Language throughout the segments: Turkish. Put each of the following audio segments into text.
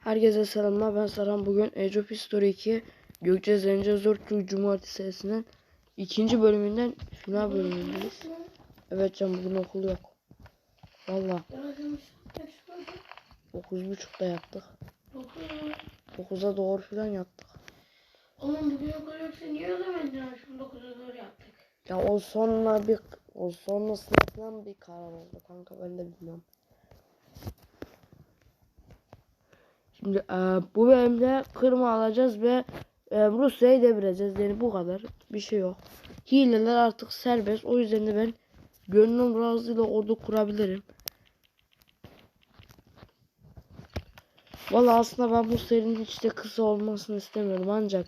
Herkese selamlar ben Saran bugün Age of History 2 Gökçe Zence Zor Türk Cumhuriyeti serisinin ikinci bölümünden final bölümündeyiz. Evet can bugün okul yok. Valla 9.30'da yattık. 9'a doğru falan yattık. Oğlum bugün okul yoksa niye o zaman akşam 9'a doğru yaptık? Ya o sonra bir o sonrasında falan bir karar oldu kanka ben de bilmiyorum. Şimdi e, bu bölümde Kırım'ı alacağız ve e, Rusya'yı devireceğiz. Yani bu kadar. Bir şey yok. Hileler artık serbest. O yüzden de ben gönlüm razıyla ordu kurabilirim. Valla aslında ben bu serinin hiç de kısa olmasını istemiyorum ancak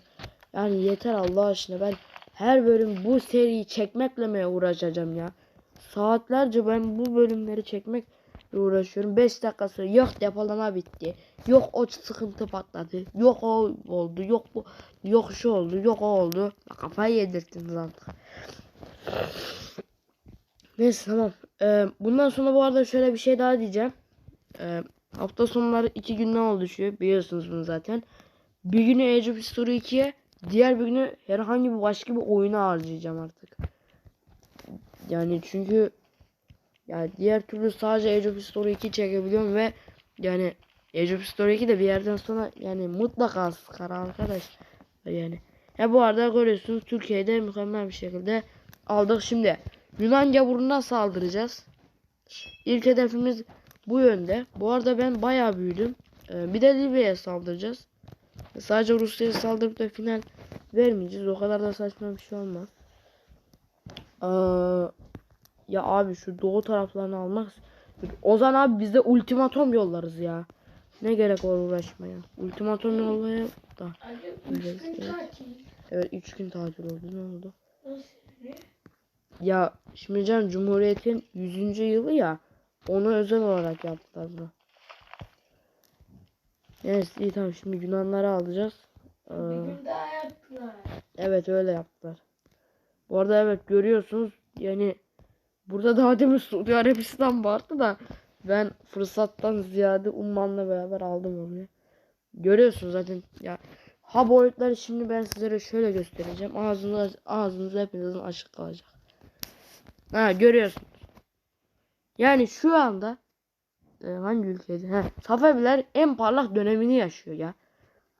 yani yeter Allah aşkına ben her bölüm bu seriyi çekmekle mi uğraşacağım ya? Saatlerce ben bu bölümleri çekmekle uğraşıyorum. 5 dakika sonra yok depolama bitti. Yok o sıkıntı patladı. Yok o oldu. Yok bu. Yok şu oldu. Yok o oldu. Kafayı yedirttiniz artık. Neyse tamam. Ee, bundan sonra bu arada şöyle bir şey daha diyeceğim. Ee, hafta sonları iki günden oluşuyor. Biliyorsunuz bunu zaten. Bir günü Age of History 2'ye diğer bir günü herhangi bir başka bir oyuna harcayacağım artık. Yani çünkü yani diğer türlü sadece Age of History 2 çekebiliyorum ve yani Age of History 2 de bir yerden sonra yani mutlaka sıkar arkadaş. Yani. Ya bu arada görüyorsunuz Türkiye'de mükemmel bir şekilde aldık. Şimdi Yunan gavuruna saldıracağız. İlk hedefimiz bu yönde. Bu arada ben bayağı büyüdüm. Ee, bir de Libya'ya saldıracağız. Sadece Rusya'ya saldırıp da final vermeyeceğiz. O kadar da saçma bir şey olmaz. Aa, ya abi şu doğu taraflarını almak. Ozan abi bize ultimatom yollarız ya. Ne gerek var uğraşmaya. Ultimatom yollayıp da. Evet, 3 gün evet. tatil. Evet 3 gün tatil oldu. Ne oldu? Ya şimdi can Cumhuriyet'in 100. yılı ya. Onu özel olarak yaptılar bunu. Neyse iyi tamam şimdi Yunanları alacağız. Ee, Bir gün daha yaptılar. Evet öyle yaptılar. Bu arada evet görüyorsunuz yani burada daha demin Suudi Arabistan vardı da ben fırsattan ziyade Umman'la beraber aldım onu. Görüyorsunuz zaten ya ha boyutları şimdi ben sizlere şöyle göstereceğim. Ağzınız ağzınız hepinizin açık kalacak. Ha görüyorsunuz. Yani şu anda e, hangi ülkede? Ha, Safeviler en parlak dönemini yaşıyor ya.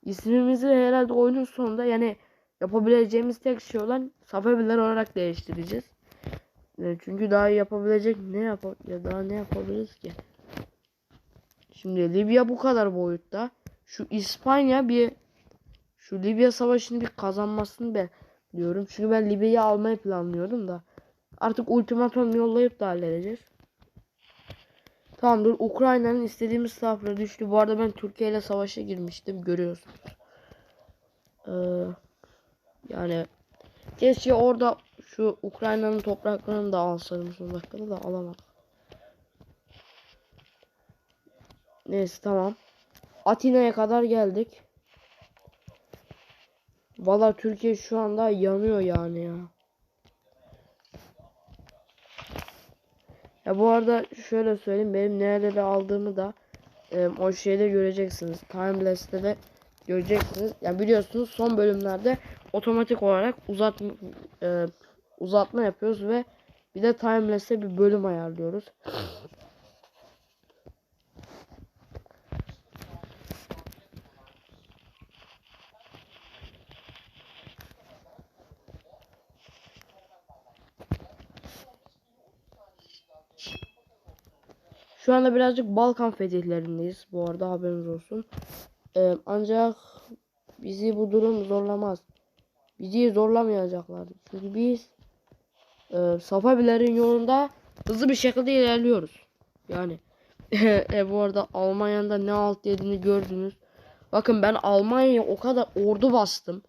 İsmimizi herhalde oyunun sonunda yani yapabileceğimiz tek şey olan Safeviler olarak değiştireceğiz. E, çünkü daha yapabilecek ne yap ya daha ne yapabiliriz ki? Şimdi Libya bu kadar boyutta. Şu İspanya bir şu Libya savaşını bir kazanmasını ben diyorum. Çünkü ben Libya'yı almayı planlıyordum da. Artık ultimatom yollayıp da halledeceğiz. Tamamdır. Ukrayna'nın istediğimiz taraflara düştü. Bu arada ben Türkiye ile savaşa girmiştim. Görüyorsunuz. Ee, yani keşke orada şu Ukrayna'nın topraklarını da alsaydım son dakikada da alamadım. Neyse tamam. Atina'ya kadar geldik. Valla Türkiye şu anda yanıyor yani ya. Ya bu arada şöyle söyleyeyim benim nereleri aldığımı da e, o şeyde göreceksiniz. Timeless'te de göreceksiniz. Ya biliyorsunuz son bölümlerde otomatik olarak uzatma e, uzatma yapıyoruz ve bir de Timeless'te bir bölüm ayarlıyoruz. Şu anda birazcık Balkan fetihlerindeyiz. Bu arada haberiniz olsun. Ee, ancak bizi bu durum zorlamaz. Bizi zorlamayacaklar. Çünkü biz e, Safavilerin yolunda hızlı bir şekilde ilerliyoruz. Yani e, bu arada Almanya'nın da ne alt yediğini gördünüz. Bakın ben Almanya'ya o kadar ordu bastım.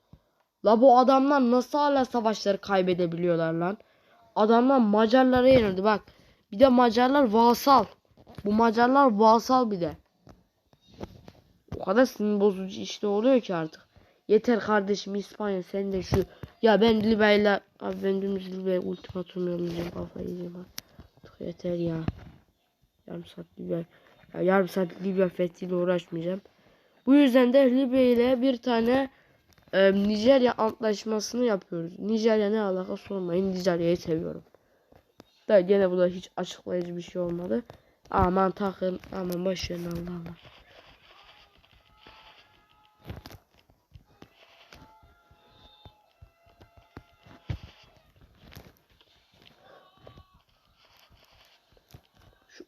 La bu adamlar nasıl hala savaşları kaybedebiliyorlar lan? Adamlar Macarlara yenildi bak. Bir de Macarlar vasal. Bu Macarlar vasal bir de. O kadar sinir bozucu işte oluyor ki artık. Yeter kardeşim İspanya sen de şu. Ya ben Libya'yla abi ben dümdüz Libya'ya ultimatum yollayacağım kafayı yiyeceğim artık yeter ya. Yarım saat Libya. Ya yarım saat Libya fethiyle uğraşmayacağım. Bu yüzden de Libya ile bir tane e, Nijerya antlaşmasını yapıyoruz. Nijerya ne alaka sormayın. Nijerya'yı seviyorum. Da gene bu da hiç açıklayıcı bir şey olmadı. Aman takın aman başlayın Allah Allah.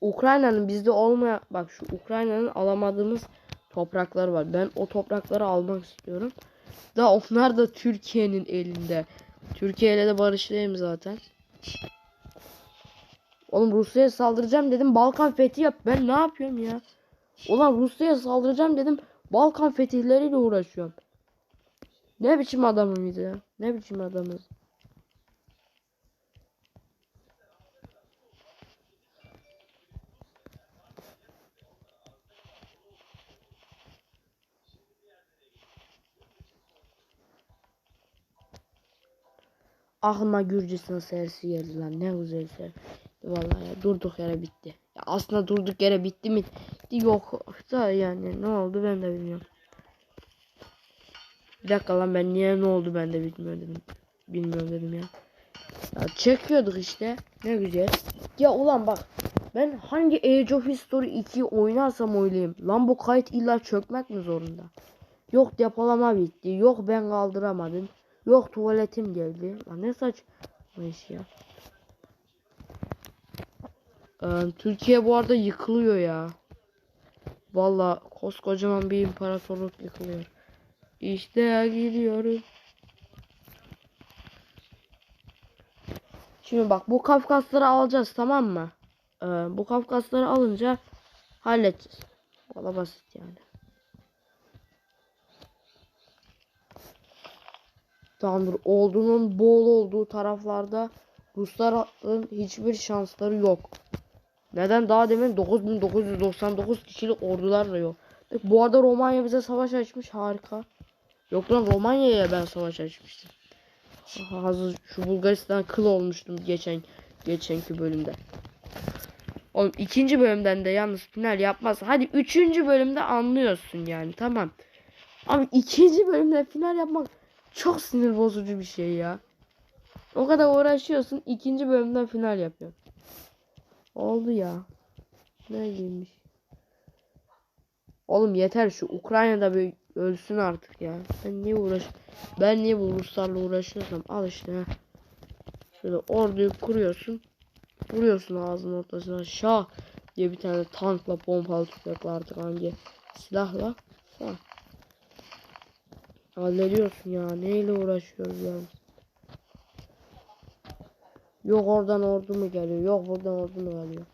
Ukrayna'nın bizde olmayan bak şu Ukrayna'nın alamadığımız toprakları var. Ben o toprakları almak istiyorum. Da onlar da Türkiye'nin elinde. Türkiye ile de barışlıyım zaten. Oğlum Rusya'ya saldıracağım dedim. Balkan fethi yap. Ben ne yapıyorum ya? Ulan Rusya'ya saldıracağım dedim. Balkan fetihleriyle uğraşıyorum. Ne biçim adamım ya? Ne biçim adamız? Aklıma Gürcistan serisi geldi lan. Ne güzel ser. Vallahi ya, durduk yere bitti. Ya aslında durduk yere bitti mi? Yok da yani ne oldu ben de bilmiyorum. Bir dakika lan ben niye ne oldu ben de bilmiyorum dedim. Bilmiyorum dedim ya. Ya çekiyorduk işte. Ne güzel. Ya ulan bak. Ben hangi Age of History 2'yi oynarsam oynayayım. Lan bu kayıt illa çökmek mi zorunda? Yok depolama bitti. Yok ben kaldıramadım. Yok tuvaletim geldi. Lan ne saçma iş ya. Ee, Türkiye bu arada yıkılıyor ya. Valla koskocaman bir imparatorluk yıkılıyor. İşte gidiyorum. Şimdi bak bu Kafkasları alacağız tamam mı? Ee, bu Kafkasları alınca halledeceğiz. Valla basit yani. Tamamdır. Ordunun bol olduğu taraflarda Rusların hiçbir şansları yok. Neden? Daha demin 9999 kişilik ordular da yok. Bak, Bu arada Romanya bize savaş açmış. Harika. Yok lan Romanya'ya ben savaş açmıştım. Hazır şu Bulgaristan kıl olmuştum geçen geçenki bölümde. Oğlum ikinci bölümden de yalnız final yapmaz. Hadi üçüncü bölümde anlıyorsun yani tamam. Abi ikinci bölümde final yapmak çok sinir bozucu bir şey ya. O kadar uğraşıyorsun ikinci bölümden final yapıyorsun. Oldu ya. Ne giymiş. Oğlum yeter şu Ukrayna'da bir ölsün artık ya. Ben niye uğraş Ben niye bu Ruslarla uğraşıyorsam al işte ha. Şöyle orduyu kuruyorsun. Vuruyorsun ağzının ortasına şah diye bir tane tankla pompalı tüfekle artık hangi silahla. Ha. Hallediyorsun ya. Neyle uğraşıyoruz ya? Yok oradan ordu mu geliyor? Yok buradan ordu mu geliyor?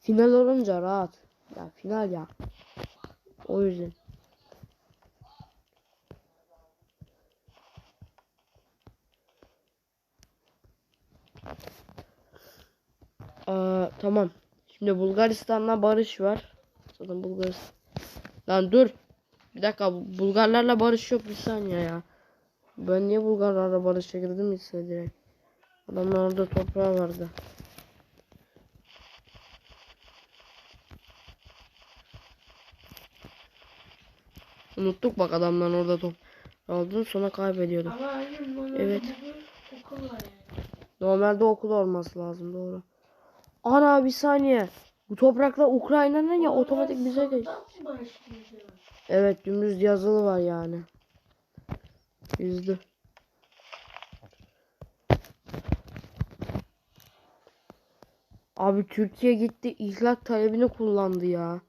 Final olunca rahat. Ya final ya. O yüzden. Aa, tamam. Şimdi Bulgaristan'la barış var. Zaten Bulgaristan. Lan dur. Bir dakika bu Bulgarlarla barış yok bir saniye ya. Ben niye Bulgarlarla barışa girdim ise direkt. Adamlar orada toprağı vardı. Unuttuk bak adamların orada top aldığını sonra kaybediyorduk. Ama bana Evet. okul var yani. Normalde okul olması lazım doğru. Ana bir saniye. Bu topraklar Ukrayna'nın ya otomatik bize geç. Evet dümdüz yazılı var yani. Yüzdü. Abi Türkiye gitti ihlak talebini kullandı ya.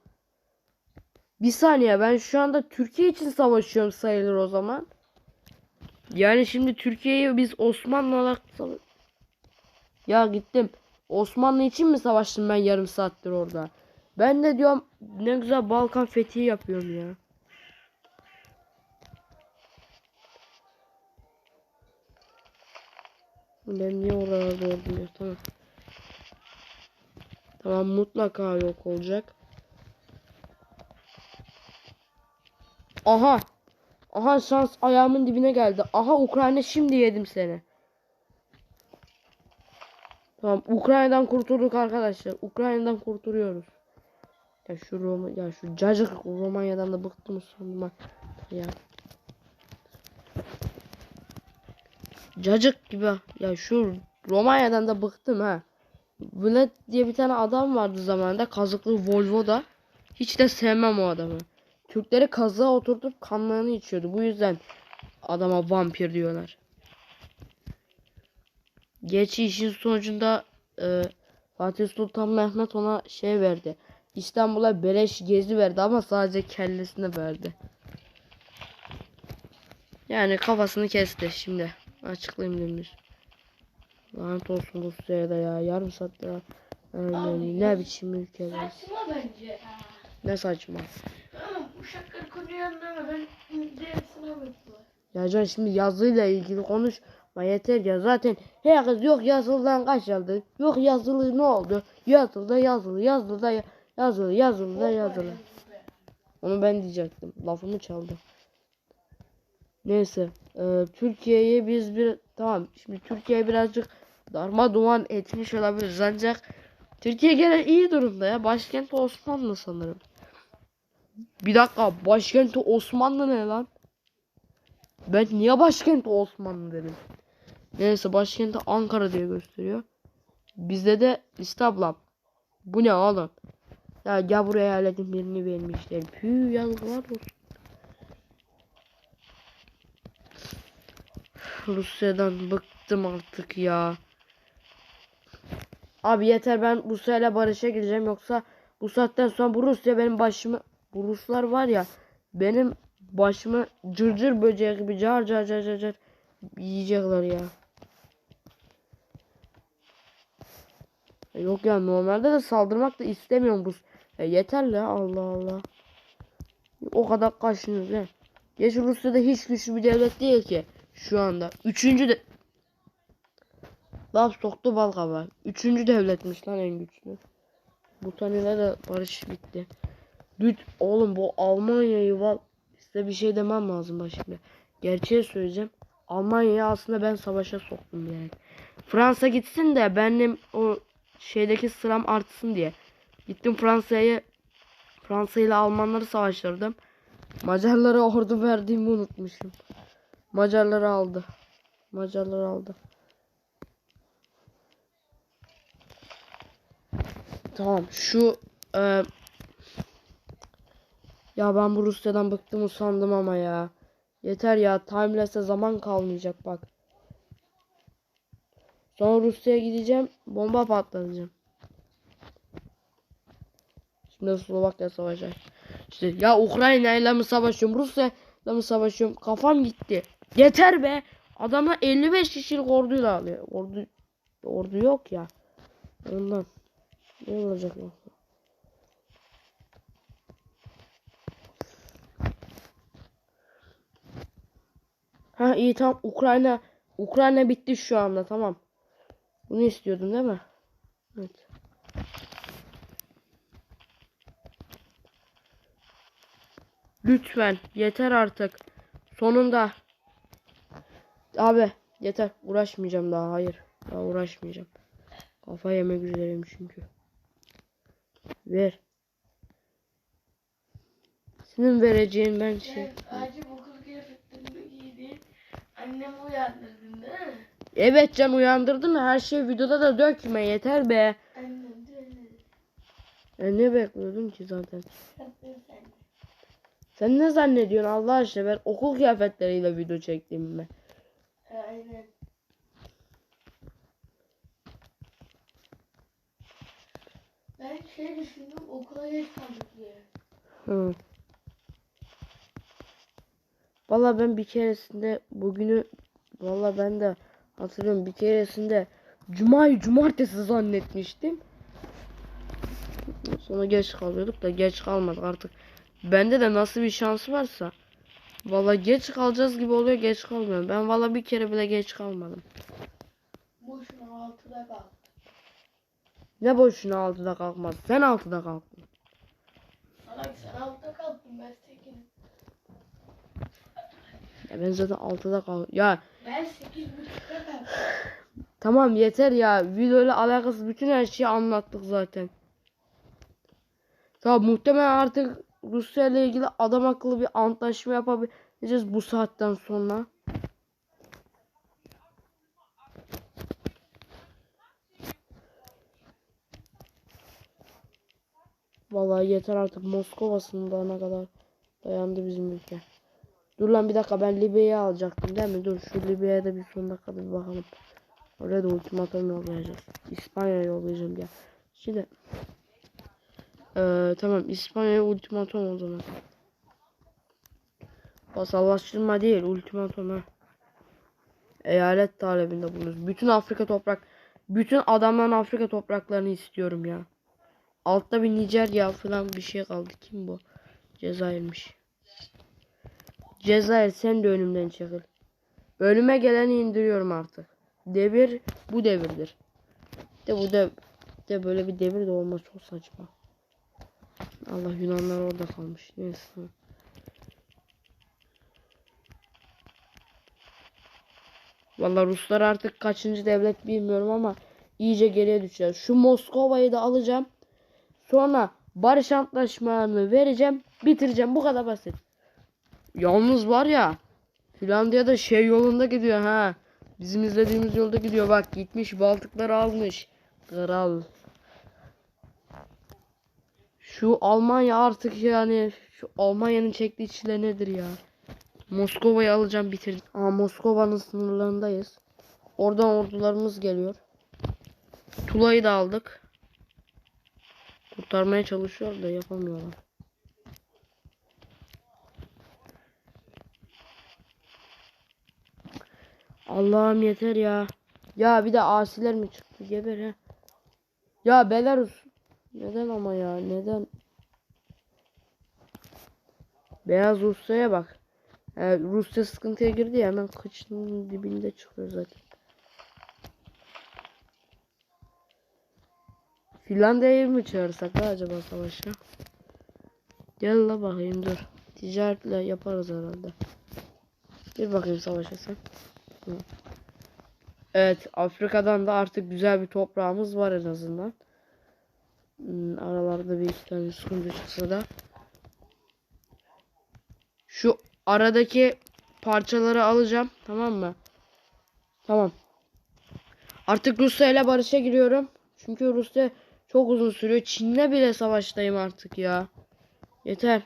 Bir saniye ben şu anda Türkiye için savaşıyorum sayılır o zaman. Yani şimdi Türkiye'yi biz Osmanlı olarak Ya gittim. Osmanlı için mi savaştım ben yarım saattir orada? Ben de diyorum ne güzel Balkan fethi yapıyorum ya. Ben niye oralarda oldum ya tamam. Tamam mutlaka yok olacak. Aha. Aha şans ayağımın dibine geldi. Aha Ukrayna şimdi yedim seni. Tamam Ukrayna'dan kurtulduk arkadaşlar. Ukrayna'dan kurtuluyoruz. Ya şu Roma ya şu cacık Romanya'dan da bıktım sonuma. Ya. Cacık gibi ya şu Romanya'dan da bıktım ha. Vlad diye bir tane adam vardı zamanında kazıklı Volvo'da. Hiç de sevmem o adamı. Türkleri kazığa oturtup kanlarını içiyordu. Bu yüzden adama vampir diyorlar. Geçi işin sonucunda e, Fatih Sultan Mehmet ona şey verdi. İstanbul'a beleş gezi verdi ama sadece kellesini verdi. Yani kafasını kesti şimdi. Açıklayayım dümdüz. Lanet olsun Rusya'ya da ya. Yarım saattir. ha. Yani ne biçim ülke bu? Saçma bence. Ne saçma. Bu şaka konuyu anlamadan dersine bakıyor. Ya Can şimdi yazıyla ilgili konuşma yeter ya. Zaten herkes yok yazılıdan kaç yazdı. Yok yazılı ne oldu? Yazılı yazılı yazılı da ya- yazılı yazılı da yazılı. Onu ben diyecektim. Lafımı çaldı. Neyse. e, Türkiye'yi biz bir tamam. Şimdi Türkiye birazcık darma etmiş olabiliriz ancak Türkiye gene iyi durumda ya. Başkenti Osmanlı sanırım. Bir dakika başkenti Osmanlı ne lan? Ben niye başkenti Osmanlı dedim. Neyse başkenti Ankara diye gösteriyor. Bizde de İstanbul. Bu ne oğlum? Ya gel buraya eyaletin birini vermişler. Püh yazıklar olsun. Rusya'dan bıktım artık ya. Abi yeter ben Rusya'yla barışa gireceğim yoksa bu saatten sonra bu Rusya benim başımı bu Ruslar var ya benim başımı cırcır böceği gibi car car car car car yiyecekler ya. E Yok ya normalde de saldırmak da istemiyorum Rus. Ya yeter la Allah Allah. O kadar kaşınıyoruz he. Geç Rusya'da hiç güçlü bir devlet değil ki şu anda. Üçüncü de Laf soktu bal kabağı. Üçüncü devletmiş lan en güçlü. Bu taneyle de barış bitti. Düt oğlum bu Almanya'yı var. Size bir şey demem lazım bak. Gerçeği söyleyeceğim. Almanya'yı aslında ben savaşa soktum yani. Fransa gitsin de benim o şeydeki sıram artsın diye. Gittim Fransa'ya Fransa ile Almanları savaştırdım. Macarlara ordu verdiğimi unutmuşum. Macarları aldı. Macarları aldı. Tamam şu e, ya ben bu Rusya'dan bıktım usandım ama ya. Yeter ya timeless'e zaman kalmayacak bak. Sonra Rusya'ya gideceğim bomba patlatacağım. Şimdi Slovakya savaşacak. İşte ya Ukrayna ile mi savaşıyorum Rusya ile mi savaşıyorum kafam gitti. Yeter be. Adamlar 55 kişilik orduyla alıyor. Ordu ordu yok ya. Ondan. Ne olacak yoksa? Ha iyi tamam Ukrayna Ukrayna bitti şu anda tamam. Bunu istiyordun değil mi? Evet. Lütfen yeter artık. Sonunda. Abi yeter uğraşmayacağım daha hayır. Daha uğraşmayacağım. Kafa yemek üzereyim çünkü. Ver. Senin vereceğin ben şey. Kıyafetlerini giydin. Annemi uyandırdın değil mi? Evet can uyandırdın? Her şey videoda da dökme yeter be. Annem. E ne bekliyordun ki zaten? Sen ne zannediyorsun Allah aşkına ben okul kıyafetleriyle video çektim mi? Aynen. Ben şey düşündüm okula geç kaldık diye. Hı. Valla ben bir keresinde bugünü valla ben de hatırlıyorum bir keresinde Cuma'yı cumartesi zannetmiştim. Sonra geç kalıyorduk da geç kalmadık artık. Bende de nasıl bir şans varsa valla geç kalacağız gibi oluyor geç kalmıyorum. Ben valla bir kere bile geç kalmadım. Boşuna altıda kaldı. Ne boşuna altıda kalkmaz. Sen altıda kalktın. Salak sen altıda kalktın ben. Ya ben zaten altıda kalk. Ya Ben. Tamam yeter ya. Videoyla alakasız bütün her şeyi anlattık zaten. Ya muhtemelen artık Rusya ile ilgili adam akıllı bir antlaşma yapabileceğiz bu saatten sonra. Vallahi yeter artık Moskova sınırlarına kadar dayandı bizim ülke. Dur lan bir dakika ben Libya'yı alacaktım değil mi? Dur şu Libya'ya da bir son dakikada bir bakalım. Oraya da ultimatum yollayacağız. İspanya'ya yollayacağım ya. Şimdi ee, tamam İspanya'ya ultimatum o zaman. Vasallaştırma değil ultimatum ha. Eyalet talebinde bulunuruz. Bütün Afrika toprak bütün adamların Afrika topraklarını istiyorum ya. Altta bir Nijerya falan bir şey kaldı. Kim bu? Cezayir'miş. Cezayir sen de önümden çekil. Önüme geleni indiriyorum artık. Devir bu devirdir. De bu da de böyle bir devir de olmaz çok saçma. Allah Yunanlar orada kalmış. Neyse. Vallahi Ruslar artık kaçıncı devlet bilmiyorum ama iyice geriye düşeceğiz. Şu Moskova'yı da alacağım. Sonra barış antlaşmalarını vereceğim. Bitireceğim. Bu kadar basit. Yalnız var ya Finlandiya'da şey yolunda gidiyor ha. Bizim izlediğimiz yolda gidiyor. Bak gitmiş Baltıkları almış. Kral. Şu Almanya artık yani şu Almanya'nın çektiği çile nedir ya? Moskova'yı alacağım bitirdim. Aa Moskova'nın sınırlarındayız. Oradan ordularımız geliyor. Tula'yı da aldık. Kurtarmaya çalışıyor da yapamıyorlar. Allah'ım yeter ya. Ya bir de asiler mi çıktı? Geber ha. Ya Belarus. Neden ama ya? Neden? Beyaz Rusya'ya bak. Ee, Rusya sıkıntıya girdi ya hemen kıçının dibinde çıkıyor zaten. Finlandiya'yı mı çağırsak la acaba savaşa? Gel la bakayım dur. Ticaretle yaparız herhalde. Gir bakayım savaşa sen. Hı. Evet Afrika'dan da artık güzel bir toprağımız var en azından. Hmm, aralarda bir iki tane sıkıntı çıksa da. Şu aradaki parçaları alacağım. Tamam mı? Tamam. Artık Rusya ile barışa giriyorum. Çünkü Rusya çok uzun sürüyor. Çin'le bile savaştayım artık ya. Yeter.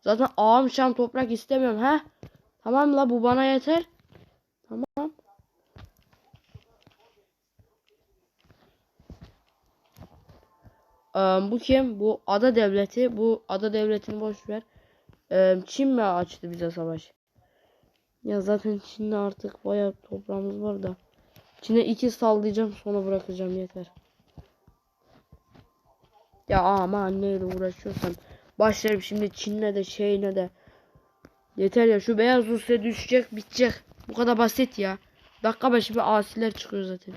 Zaten ağam şam toprak istemiyorum. ha? Tamam la bu bana yeter. Tamam. Bu kim? Bu ada devleti. Bu ada devletini boş ver. Çin mi açtı bize savaş? Ya zaten Çin'le artık bayağı toprağımız var da. Çin'e iki sallayacağım sonra bırakacağım yeter. Ya aman neyle uğraşıyorsam başlarım şimdi Çin'le de şeyle de. Yeter ya şu beyaz Rusya düşecek bitecek. Bu kadar basit ya. Dakika başı bir asiler çıkıyor zaten.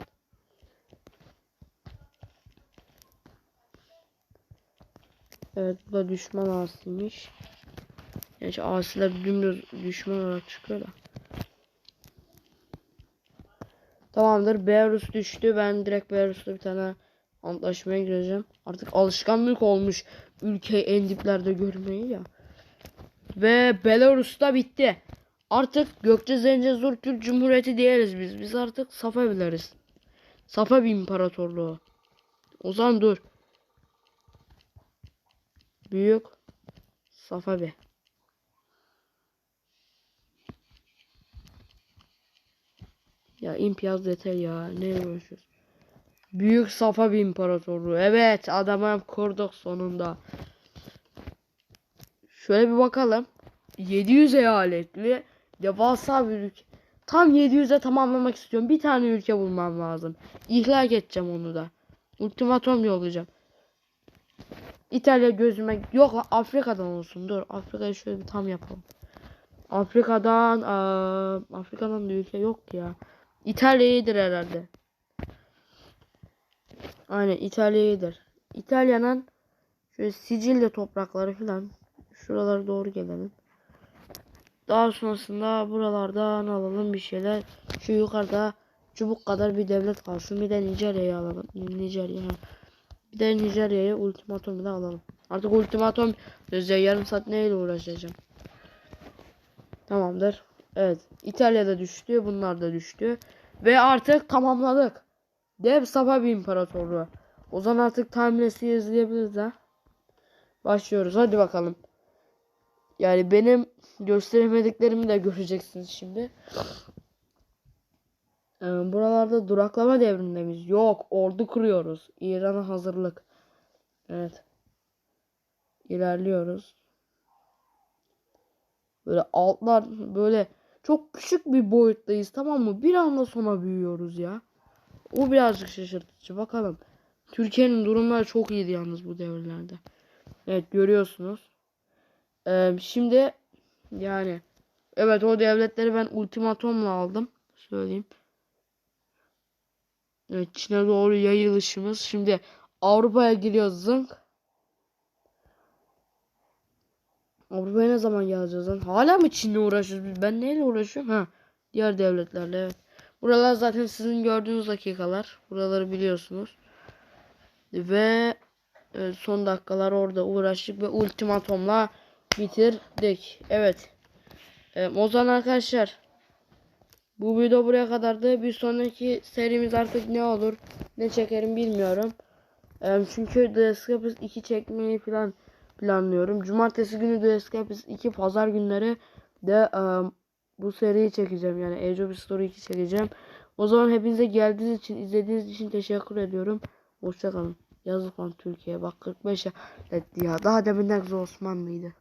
Evet bu da düşman asiymiş. Yani asiler dümdüz düşman olarak çıkıyor da. Tamamdır. Belarus düştü. Ben direkt Belarus'ta bir tane antlaşmaya gireceğim. Artık alışkanlık olmuş ülkeyi en diplerde görmeyi ya. Ve Belarus'ta bitti. Artık Gökçe Zencezur Türk Cumhuriyeti değiliz biz. Biz artık Safevileriz. Safavi İmparatorluğu. O zaman dur. Büyük Safavi. Ya imtiyaz yeter ya. Ne uğraşıyoruz? Büyük Safavi İmparatorluğu. Evet adamım kurduk sonunda. Şöyle bir bakalım. 700 eyaletli devasa bir ülke. Tam 700'e tamamlamak istiyorum. Bir tane ülke bulmam lazım. İhlak edeceğim onu da. Ultimatom yollayacağım. İtalya gözüme yok Afrika'dan olsun. Dur Afrika'yı şöyle bir tam yapalım. Afrika'dan eee, Afrika'dan da ülke yok ya. İtalya iyidir herhalde. Aynen İtalya iyidir. İtalya'nın şöyle Sicilya toprakları falan şuralara doğru gelelim. Daha sonrasında buralardan alalım bir şeyler. Şu yukarıda çubuk kadar bir devlet kalsın. Bir de Nijerya'yı alalım. Nijerya. Bir de Nijerya'yı ultimatomu da alalım. Artık ultimatom ya yarım saat neyle uğraşacağım. Tamamdır. Evet. İtalya'da düştü. Bunlar da düştü. Ve artık tamamladık. Dev Safavi İmparatorluğu. O zaman artık timeless'i izleyebiliriz ha. Başlıyoruz. Hadi bakalım. Yani benim gösteremediklerimi de göreceksiniz şimdi. Ee, buralarda duraklama devrinde miyiz? Yok. Ordu kuruyoruz. İran'a hazırlık. Evet. İlerliyoruz. Böyle altlar böyle çok küçük bir boyuttayız tamam mı? Bir anda sona büyüyoruz ya. O birazcık şaşırtıcı. Bakalım. Türkiye'nin durumları çok iyiydi yalnız bu devirlerde. Evet görüyorsunuz. Ee, şimdi yani evet o devletleri ben ultimatomla aldım. Söyleyeyim. Çin'e doğru yayılışımız. Şimdi Avrupa'ya giriyoruz zınk. Avrupa'ya ne zaman geleceğiz lan? Hala mı Çin'le uğraşıyoruz? Ben neyle uğraşıyorum? Ha. Diğer devletlerle evet. Buralar zaten sizin gördüğünüz dakikalar. Buraları biliyorsunuz. Ve e, son dakikalar orada uğraştık ve ultimatomla bitirdik. Evet. E, o zaman arkadaşlar bu video buraya kadardı. Bir sonraki serimiz artık ne olur ne çekerim bilmiyorum. E, çünkü The Escapist 2 çekmeyi falan planlıyorum. Cumartesi günü The Escapist 2 pazar günleri de e, bu seriyi çekeceğim. Yani Age of Story 2 çekeceğim. O zaman hepinize geldiğiniz için izlediğiniz için teşekkür ediyorum. Hoşçakalın. Yazık lan Türkiye bak 45 ya. Ya daha deminden kız Osmanlıydı.